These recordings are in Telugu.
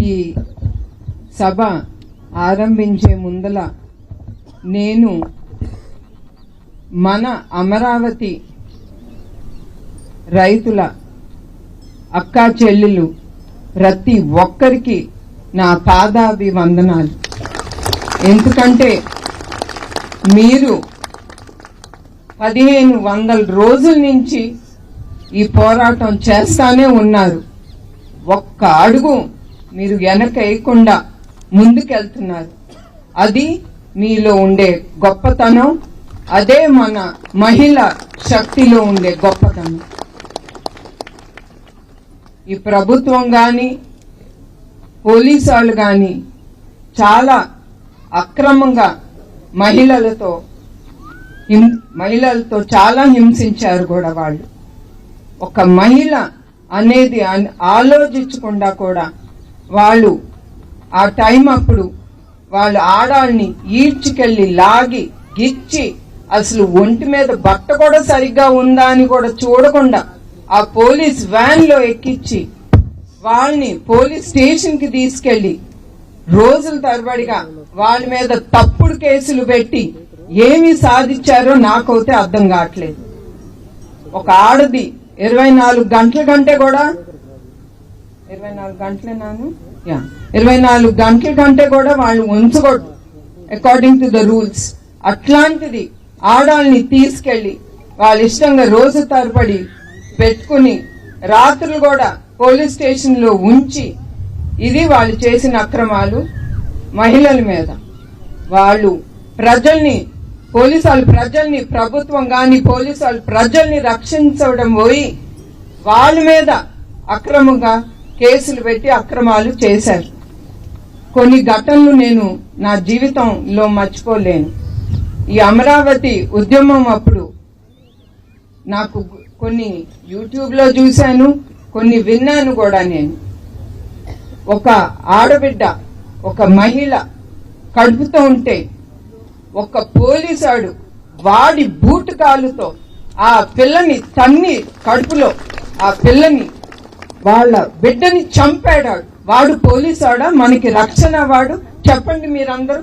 ఈ సభ ఆరంభించే ముందల నేను మన అమరావతి రైతుల అక్కా చెల్లెలు ప్రతి ఒక్కరికి నా పాదాభివందనాలు. ఎందుకంటే మీరు పదిహేను వందల రోజుల నుంచి ఈ పోరాటం చేస్తానే ఉన్నారు. ఒక్క అడుగు మీరు వెనక వేయకుండా ముందుకెళ్తున్నారు. అది మీలో ఉండే గొప్పతనం అదే మన మహిళ శక్తిలో ఉండే గొప్పతనం. ఈ ప్రభుత్వం కానీ పోలీసు వాళ్ళు కానీ చాలా అక్రమంగా మహిళలతో హిం- మహిళలతో చాలా హింసించారు కూడా వాళ్ళు. ఒక మహిళ అనేది ఆలోచించకుండా కూడా వాళ్ళు. ఆ టైం అప్పుడు వాళ్ళు ఆడాల్ని ఈడ్చుకెళ్ళి లాగి గిచ్చి అసలు ఒంటి మీద బట్ట కూడా సరిగ్గా ఉందా అని కూడా చూడకుండా ఆ పోలీస్ వ్యాన్లో ఎక్కించి వాళ్ళని పోలీస్ స్టేషన్కి తీసుకెళ్ళి రోజుల తరబడిగా వాళ్ళ మీద తప్పుడు కేసులు పెట్టి ఏమి సాధించారో నాకైతే అర్థం కావట్లేదు. ఒక ఆడది ఇరవై నాలుగు గంటల కంటే కూడా ఇరవై నాలుగు గంటలేనాను యా. ఇరవై నాలుగు గంటల కంటే కూడా వాళ్ళు ఉంచకూడదు. అకార్డింగ్ టు ద రూల్స్ అట్లాంటిది ఆడాల్ని తీసుకెళ్ళి వాళ్ళ ఇష్టంగా రోజు తరబడి పెట్టుకుని రాత్రులు కూడా పోలీస్ స్టేషన్లో ఉంచి ఇది వాళ్ళు చేసిన అక్రమాలు మహిళల మీద. వాళ్ళు ప్రజల్ని పోలీసు వాళ్ళు ప్రజల్ని ప్రభుత్వం కానీ పోలీసు వాళ్ళు ప్రజల్ని రక్షించడం పోయి వాళ్ళ మీద అక్రమంగా కేసులు పెట్టి అక్రమాలు చేశారు. కొన్ని ఘటనలు నేను నా జీవితంలో మర్చిపోలేను. ఈ అమరావతి ఉద్యమం అప్పుడు నాకు కొన్ని యూట్యూబ్లో చూశాను కొన్ని విన్నాను కూడా నేను. ఒక ఆడబిడ్డ ఒక మహిళ కడుపుతో ఉంటే ఒక పోలీసాడు వాడి బూటు కాలుతో ఆ పిల్లని తన్ని కడుపులో ఆ పిల్లని వాళ్ళ బిడ్డని చంపాడాడు వాడు పోలీసాడా? మనకి రక్షణ వాడు? చెప్పండి మీరందరూ.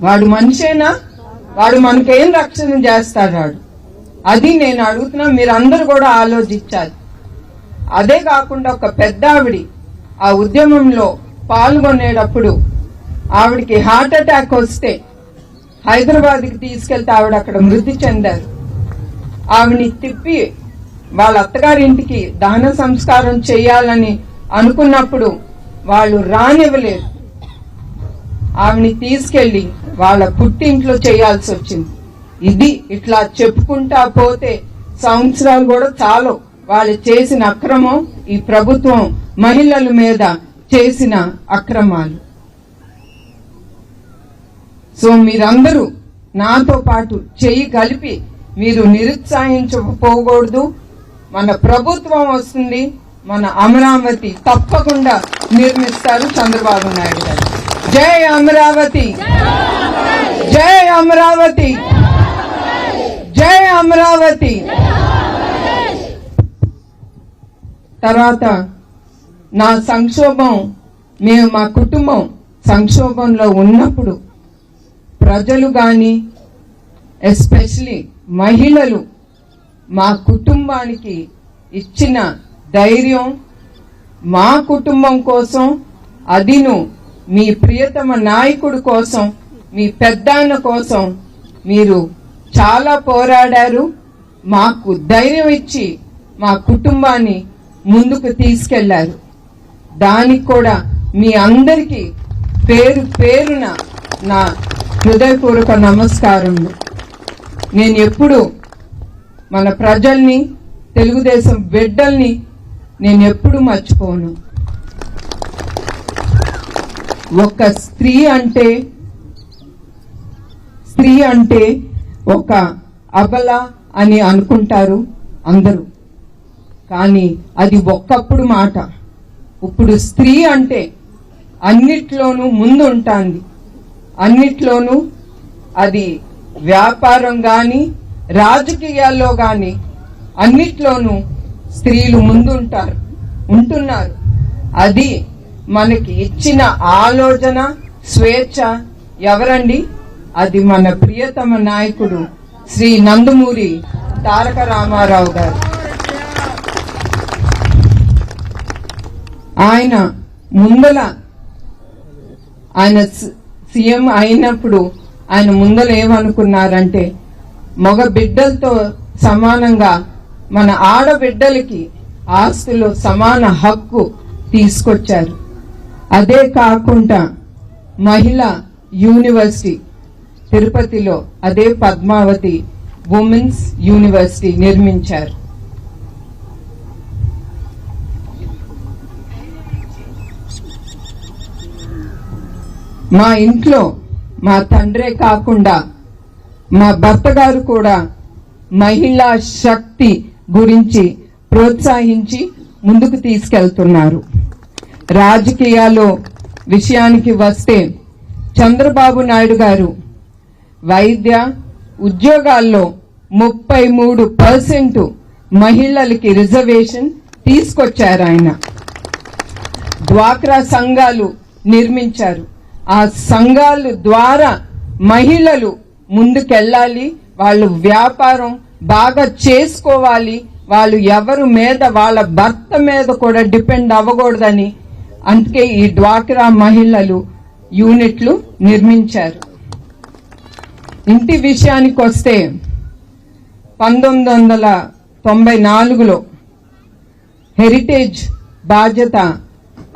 వాడు మనిషేనా? వాడు మనకేం రక్షణ చేస్తాడు వాడు? అది నేను అడుగుతున్నా మీరందరూ కూడా ఆలోచించాలి. అదే కాకుండా ఒక పెద్ద ఆవిడి ఆ ఉద్యమంలో పాల్గొనేటప్పుడు ఆవిడికి హార్ట్ అటాక్ వస్తే హైదరాబాద్కి తీసుకెళ్తే ఆవిడ అక్కడ మృతి చెందారు. ఆవిని తిప్పి వాళ్ళ అత్తగారింటికి దహన సంస్కారం చేయాలని అనుకున్నప్పుడు వాళ్ళు రానివ్వలేదు. ఆవిని తీసుకెళ్ళి వాళ్ళ పుట్టింట్లో చేయాల్సి వచ్చింది. ఇది ఇట్లా చెప్పుకుంటా పోతే సంవత్సరాలు కూడా చాలు. వాళ్ళు చేసిన అక్రమం ఈ ప్రభుత్వం మహిళల మీద చేసిన అక్రమాలు. సో మీరందరూ నాతో పాటు చెయ్యి కలిపి మీరు నిరుత్సాహించకపోకూడదు మన ప్రభుత్వం వస్తుంది మన అమరావతి తప్పకుండా నిర్మిస్తారు చంద్రబాబు నాయుడు గారు. జై అమరావతి! జై అమరావతి! జై అమరావతి! తర్వాత నా సంక్షోభం మేము మా కుటుంబం సంక్షోభంలో ఉన్నప్పుడు ప్రజలు గాని ఎస్పెషలీ మహిళలు మా కుటుంబానికి ఇచ్చిన ధైర్యం మా కుటుంబం కోసం అదిను మీ ప్రియతమ నాయకుడు కోసం మీ పెద్దాన్న కోసం మీరు చాలా పోరాడారు. మాకు ధైర్యం ఇచ్చి మా కుటుంబాన్ని ముందుకు తీసుకెళ్ళారు. దానికి కూడా మీ అందరికీ పేరు పేరున నా హృదయపూర్వక నమస్కారములు. నేను ఎప్పుడు మన ప్రజల్ని తెలుగుదేశం బిడ్డల్ని నేను ఎప్పుడు మర్చిపోను. ఒక స్త్రీ అంటే స్త్రీ అంటే ఒక అబల అని అనుకుంటారు అందరూ. కానీ అది ఒక్కప్పుడు మాట. ఇప్పుడు స్త్రీ అంటే అన్నిట్లోనూ ముందు ఉంటుంది. అన్నిట్లోనూ అది వ్యాపారం కానీ రాజకీయాల్లో కానీ అన్నిట్లోనూ స్త్రీలు ముందుంటారు ఉంటున్నారు. అది మనకి ఇచ్చిన ఆలోచన స్వేచ్ఛ ఎవరండి? అది మన ప్రియతమ నాయకుడు శ్రీ నందమూరి తారక రామారావు గారు. ఆయన ముందల ఆయన సీఎం అయినప్పుడు ఆయన ముందర ఏమనుకున్నారంటే మగ బిడ్డలతో సమానంగా మన ఆడబిడ్డలకి ఆస్తులు సమాన హక్కు తీసుకొచ్చారు. అదే కాకుండా మహిళ యూనివర్సిటీ తిరుపతిలో అదే పద్మావతి ఉమెన్స్ యూనివర్సిటీ నిర్మించారు. మా ఇంట్లో మా తండ్రే కాకుండా మా భర్త గారు కూడా మహిళా శక్తి గురించి ప్రోత్సహించి ముందుకు తీసుకెళ్తున్నారు. రాజకీయాల్లో విషయానికి వస్తే చంద్రబాబు నాయుడు గారు వైద్య ఉద్యోగాల్లో ముప్పై మూడు పర్సెంట్ మహిళలకి రిజర్వేషన్ తీసుకొచ్చారు ఆయన. డ్వాక్రా సంఘాలు నిర్మించారు. ఆ సంఘాలు ద్వారా మహిళలు ముందుకెళ్ళాలి. వాళ్ళు వ్యాపారం బాగా చేసుకోవాలి. వాళ్ళు ఎవరు మీద వాళ్ళ భర్త మీద కూడా డిపెండ్ అవ్వకూడదని అందుకే ఈ డ్వాక్రా మహిళలు యూనిట్లు నిర్మించారు. ఇంటి విషయానికి వస్తే పంతొమ్మిది వందల తొంభై నాలుగులో హెరిటేజ్ బాధ్యత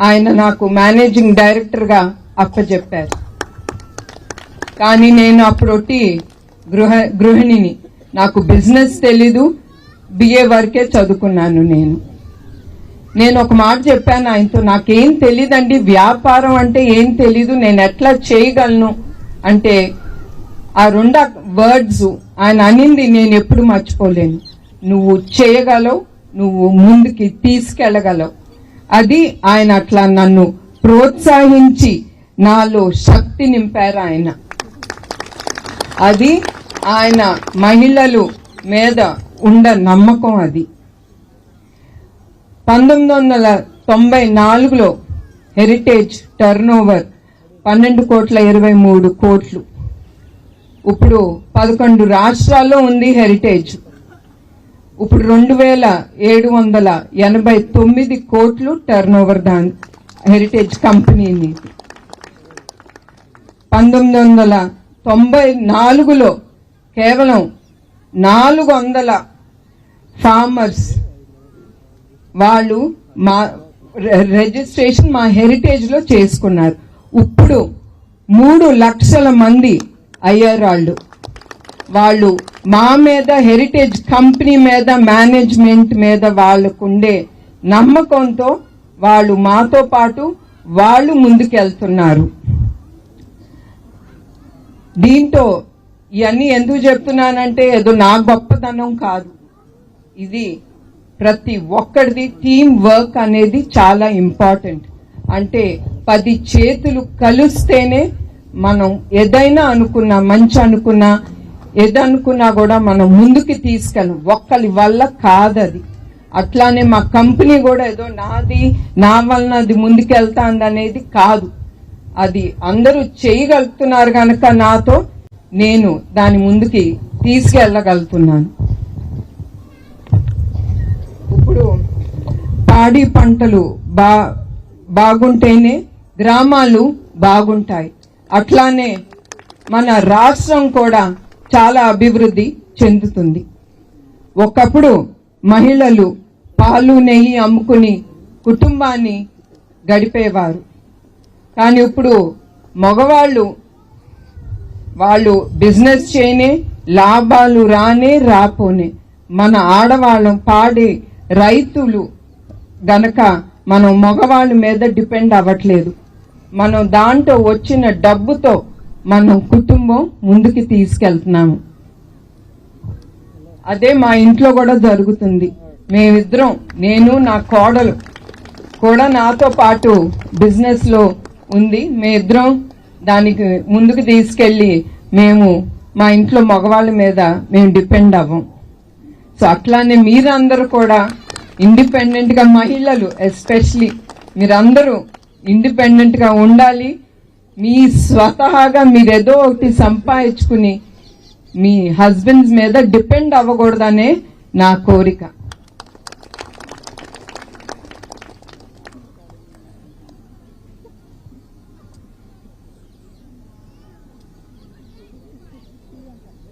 ఆయన నాకు మేనేజింగ్ డైరెక్టర్గా అప్పచెప్పారు కానీ నేను అప్పుడొట్టి గృహ గృహిణిని. నాకు బిజినెస్ తెలీదు. బిఏ వరకే చదువుకున్నాను నేను. నేను ఒక మాట చెప్పాను ఆయనతో నాకేం తెలియదండి వ్యాపారం అంటే ఏం తెలీదు నేను ఎట్లా చేయగలను? అంటే ఆ రెండు వర్డ్స్ ఆయన అనింది నేను ఎప్పుడు మర్చిపోలేను. నువ్వు చేయగలవు నువ్వు ముందుకి తీసుకెళ్ళగలవు. అది ఆయన అట్లా నన్ను ప్రోత్సహించి నాలో శక్తి నింపారు ఆయన. అది ఆయన మహిళలు మీద ఉండ నమ్మకం అది. పంతొమ్మిది వందల తొంభై నాలుగులో హెరిటేజ్ టర్న్ ఓవర్ పన్నెండు కోట్ల ఇరవై మూడు కోట్లు. ఇప్పుడు పదకొండు రాష్ట్రాల్లో ఉంది హెరిటేజ్ ఇప్పుడు రెండు వేల ఏడు వందల ఎనభై తొమ్మిది కోట్లు టర్న్ ఓవర్ దాని హెరిటేజ్ కంపెనీని పంతొమ్మిది వందల తొంభై నాలుగులో కేవలం నాలుగు వందల ఫార్మర్స్ వాళ్ళు మా రిజిస్ట్రేషన్ మా హెరిటేజ్లో చేసుకున్నారు. ఇప్పుడు మూడు లక్షల మంది అయ్యారు వాళ్ళు. వాళ్ళు మా మీద హెరిటేజ్ కంపెనీ మీద మేనేజ్మెంట్ మీద వాళ్ళకుండే నమ్మకంతో వాళ్ళు మాతో పాటు వాళ్ళు ముందుకెళ్తున్నారు. దీంతో ఇవన్నీ ఎందుకు చెప్తున్నానంటే ఏదో నా గొప్పతనం కాదు. ఇది ప్రతి ఒక్కరిది టీమ్ వర్క్ అనేది చాలా ఇంపార్టెంట్ అంటే పది చేతులు కలిస్తేనే మనం ఏదైనా అనుకున్నా మంచి అనుకున్నా ఏదనుకున్నా కూడా మనం ముందుకు తీసుకెళ్ళం ఒక్కరి వల్ల కాదది. అట్లానే మా కంపెనీ కూడా ఏదో నాది నా వలన అది ముందుకెళ్తాంది అనేది కాదు. అది అందరూ చేయగలుగుతున్నారు గనక నాతో నేను దాని ముందుకి తీసుకెళ్ళగలుగుతున్నాను. ఇప్పుడు పాడి పంటలు బా బాగుంటేనే గ్రామాలు బాగుంటాయి. అట్లానే మన రాష్ట్రం కూడా చాలా అభివృద్ధి చెందుతుంది. ఒకప్పుడు మహిళలు పాలు నెయ్యి అమ్ముకుని కుటుంబాన్ని గడిపేవారు. కానీ ఇప్పుడు మగవాళ్ళు వాళ్ళు బిజినెస్ చేయనే లాభాలు రానే రాపోనే. మన ఆడవాళ్ళం పాడే రైతులు గనక మనం మగవాళ్ళ మీద డిపెండ్ అవ్వట్లేదు. మనం దాంట్లో వచ్చిన డబ్బుతో మనం కుటుంబం ముందుకు తీసుకెళ్తున్నాము. అదే మా ఇంట్లో కూడా జరుగుతుంది. మేమిద్దరం నేను నా కోడలు కూడా నాతో పాటు బిజినెస్లో ఉంది. మేమిద్దరం దానికి ముందుకు తీసుకెళ్ళి మేము మా ఇంట్లో మగవాళ్ళ మీద మేము డిపెండ్ అవ్వం. సో అట్లానే మీరందరూ కూడా ఇండిపెండెంట్గా మహిళలు ఎస్పెషలీ మీరందరూ ఇండిపెండెంట్గా ఉండాలి. మీ స్వతహాగా మీరు ఏదో ఒకటి సంపాదించుకుని మీ హస్బెండ్స్ మీద డిపెండ్ అవ్వకూడదనే నా కోరిక.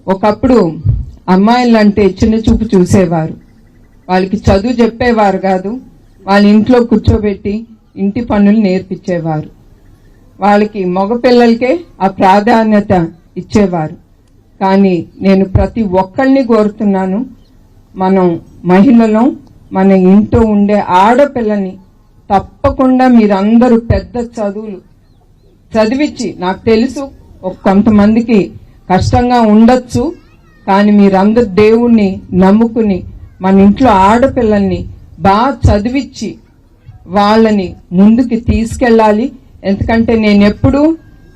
ఒకప్పుడు అమ్మాయిలంటే చిన్న చూపు చూసేవారు. వాళ్ళకి చదువు చెప్పేవారు కాదు వాళ్ళ ఇంట్లో కూర్చోబెట్టి ఇంటి పనులు నేర్పించేవారు. వాళ్ళకి మగపిల్లలకే ఆ ప్రాధాన్యత ఇచ్చేవారు. కానీ నేను ప్రతి ఒక్కరిని కోరుతున్నాను మనం మహిళలో మన ఇంట్లో ఉండే ఆడపిల్లని తప్పకుండా మీరందరూ పెద్ద చదువులు చదివించి నాకు తెలుసు ఒక కొంతమందికి కష్టంగా ఉండొచ్చు కానీ మీరందరు దేవుణ్ణి నమ్ముకుని మన ఇంట్లో ఆడపిల్లల్ని బాగా చదివించి వాళ్ళని ముందుకి తీసుకెళ్ళాలి. ఎందుకంటే నేను ఎప్పుడు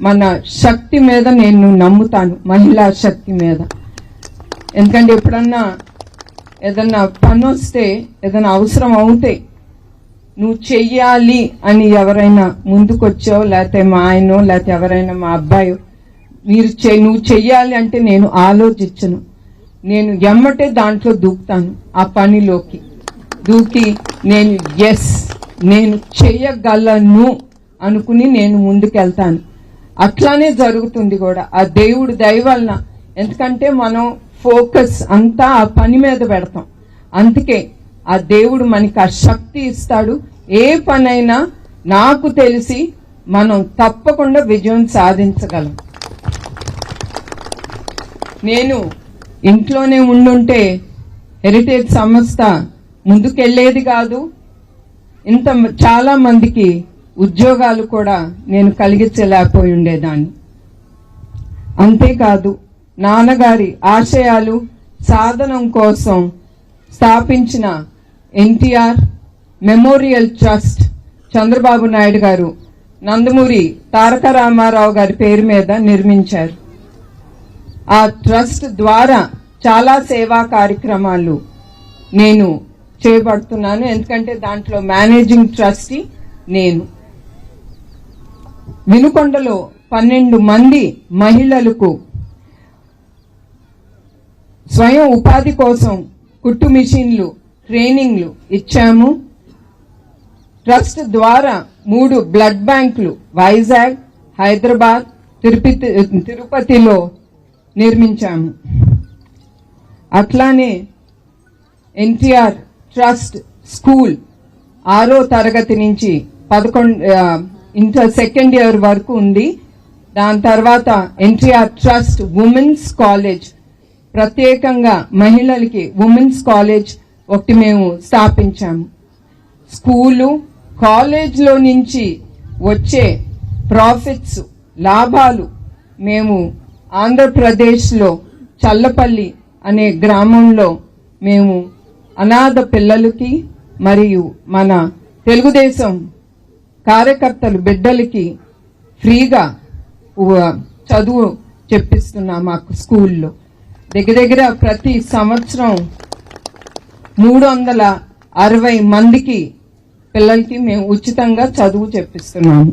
మన శక్తి మీద నేను నమ్ముతాను మహిళా శక్తి మీద. ఎందుకంటే ఎప్పుడన్నా ఏదన్నా పని వస్తే ఏదైనా అవసరం అవుతే నువ్వు చెయ్యాలి అని ఎవరైనా ముందుకొచ్చావు లేకపోతే మా ఆయనో లేకపోతే ఎవరైనా మా అబ్బాయో మీరు చె- నువ్వు చెయ్యాలి అంటే నేను ఆలోచించను. నేను ఎమ్మటే దాంట్లో దూకుతాను ఆ పనిలోకి. దూకి నేను ఎస్ నేను చెయ్యగలను అనుకుని నేను ముందుకెళ్తాను. అట్లానే జరుగుతుంది కూడా. ఆ దేవుడు దయవలన ఎందుకంటే మనం ఫోకస్ అంతా ఆ పని మీద పెడతాం. అందుకే ఆ దేవుడు మనకి ఆ శక్తి ఇస్తాడు. ఏ పనైనా నాకు తెలిసి మనం తప్పకుండా విజయం సాధించగలం. నేను ఇంట్లోనే ఉండుంటే హెరిటేజ్ సంస్థ ముందుకెళ్ళేది కాదు. ఇంత చాలా మందికి ఉద్యోగాలు కూడా నేను కలిగించలేకపోయి ఉండేదాన్ని అంతేకాదు నాన్నగారి ఆశయాలు సాధనం కోసం స్థాపించిన NTR memorial trust Chandrababu Naidu garu Nandamuri Taraka Ramarao గారి పేరు మీద నిర్మించారు. ఆ ట్రస్ట్ ద్వారా చాలా సేవా కార్యక్రమాలు నేను చేపడుతున్నాను. ఎందుకంటే దాంట్లో మేనేజింగ్ ట్రస్టీ నేను. వినుకొండలో పన్నెండు మంది మహిళలకు స్వయం ఉపాధి కోసం కుట్టు మిషన్లు ట్రైనింగ్లు ఇచ్చాము. ట్రస్ట్ ద్వారా మూడు బ్లడ్ బ్యాంకులు వైజాగ్ హైదరాబాద్ తిరుపతి తిరుపతిలో నిర్మించాము. అట్లానే ఎన్టీఆర్ ట్రస్ట్ స్కూల్ ఆరో తరగతి నుంచి పదకొండు ఇంటర్ సెకండ్ ఇయర్ వరకు ఉంది దాని తర్వాత ఎన్టీఆర్ ట్రస్ట్ ఉమెన్స్ కాలేజ్ ప్రత్యేకంగా మహిళలకి ఉమెన్స్ కాలేజ్ ఒకటి మేము స్థాపించాము. స్కూలు కాలేజ్లో నుంచి వచ్చే ప్రాఫిట్స్ లాభాలు మేము ఆంధ్రప్రదేశ్లో చల్లపల్లి అనే గ్రామంలో మేము అనాథ పిల్లలకి మరియు మన తెలుగుదేశం కార్యకర్తలు బిడ్డలకి ఫ్రీగా చదువు చెప్పిస్తున్నాం మాకు స్కూల్లో. దగ్గర దగ్గర ప్రతి సంవత్సరం మూడు వందల అరవై మందికి పిల్లలకి మేము ఉచితంగా చదువు చెప్పిస్తున్నాము.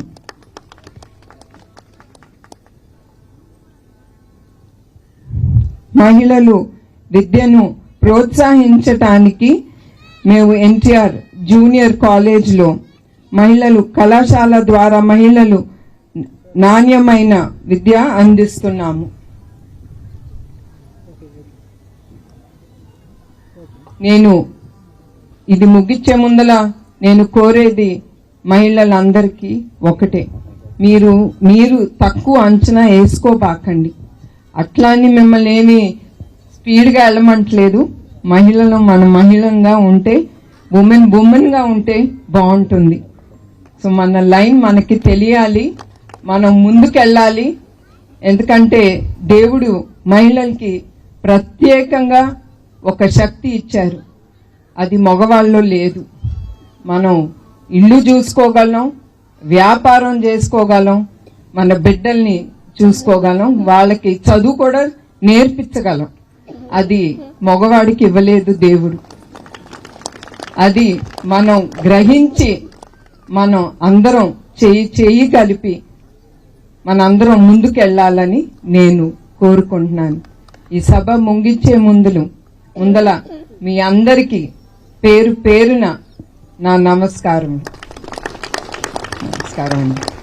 మహిళలు విద్యను ప్రోత్సహించటానికి మేము ఎన్టీఆర్ జూనియర్ కాలేజ్లో మహిళలు కళాశాల ద్వారా మహిళలు నాణ్యమైన విద్య అందిస్తున్నాము. నేను ఇది ముగిచ్చే ముందల నేను కోరేది మహిళలందరికీ ఒకటే. మీరు మీరు తక్కువ అంచనా వేసుకోబాకండి. అట్లా అని మిమ్మల్ని ఏమి స్పీడ్గా వెళ్ళమంటలేదు. మహిళలు మన మహిళంగా ఉంటే ఉమెన్ ఉమెన్గా ఉంటే బాగుంటుంది. సో మన లైన్ మనకి తెలియాలి. మనం ముందుకెళ్ళాలి. ఎందుకంటే దేవుడు మహిళలకి ప్రత్యేకంగా ఒక శక్తి ఇచ్చారు. అది మగవాళ్ళలో లేదు. మనం ఇల్లు చూసుకోగలం వ్యాపారం చేసుకోగలం మన బిడ్డల్ని చూసుకోగలం. వాళ్ళకి చదువు కూడా నేర్పించగలం. అది మగవాడికి ఇవ్వలేదు దేవుడు. అది మనం గ్రహించి మనం అందరం చేయి చేయి కలిపి మనందరం ముందుకెళ్ళాలని నేను కోరుకుంటున్నాను. ఈ సభ ముగించే ముందులు ముందల మీ అందరికీ పేరు పేరున నా నమస్కారం. నమస్కారం అండి.